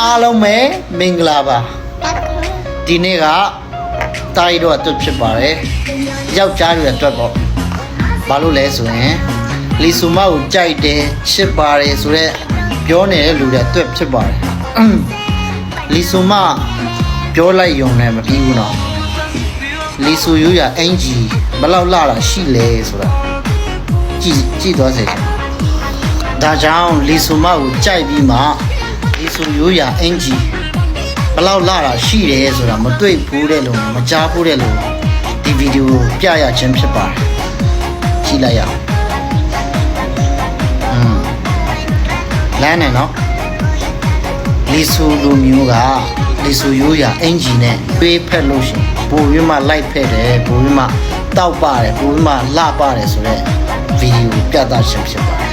အားလုံးပဲမင်္ဂလာပါဒီနေ့ကတာရီတော့အတွက်ဖြစ်ပါတယ်ယောက်ျားတွေအတွက်ပေါ့ဘာလို့လဲဆိုရင်လီဆူမကိုကြိုက်တယ်ချစ်ပါတယ်ဆိုတော့ပြောနေတဲ့လူတွေအတွက်ဖြစ်ပါတယ်လီဆူမပြောလိုက်ယုံနဲ့မပြီးဘူးနော်လီဆူယူရအင်ဂျီဘယ်လောက်လာတာရှိလဲဆိုတာကြည့်ကြည့်သွားစေချင်ဒါကြောင့်လီဆူမကိုကြိုက်ပြီးမှ လီဆူရိုးရာအင်ဂျီဘယ်လောက်လာတာရှိတယ်ဆိုတာမတွေ့ဘူးတဲ့လို့မကြားဘူးတဲ့လို့ဒီဗီဒီယိုပြရခြင်းဖြစ်ပါတယ်ကြည့်လိုက်ရအောင်อืมလမ်းနဲ့နော်လီဆူလိုမျိုးကလီဆူရိုးရာအင်ဂျီနဲ့တွေးဖက်လို့ရှရင်ပိုပြီးမှလိုက်ဖက်တယ်ပိုပြီးမှတောက်ပါတယ်ပိုပြီးမှလှပါတယ်ဆိုတော့ဗီဒီယိုပြသခြင်းဖြစ်ပါတယ်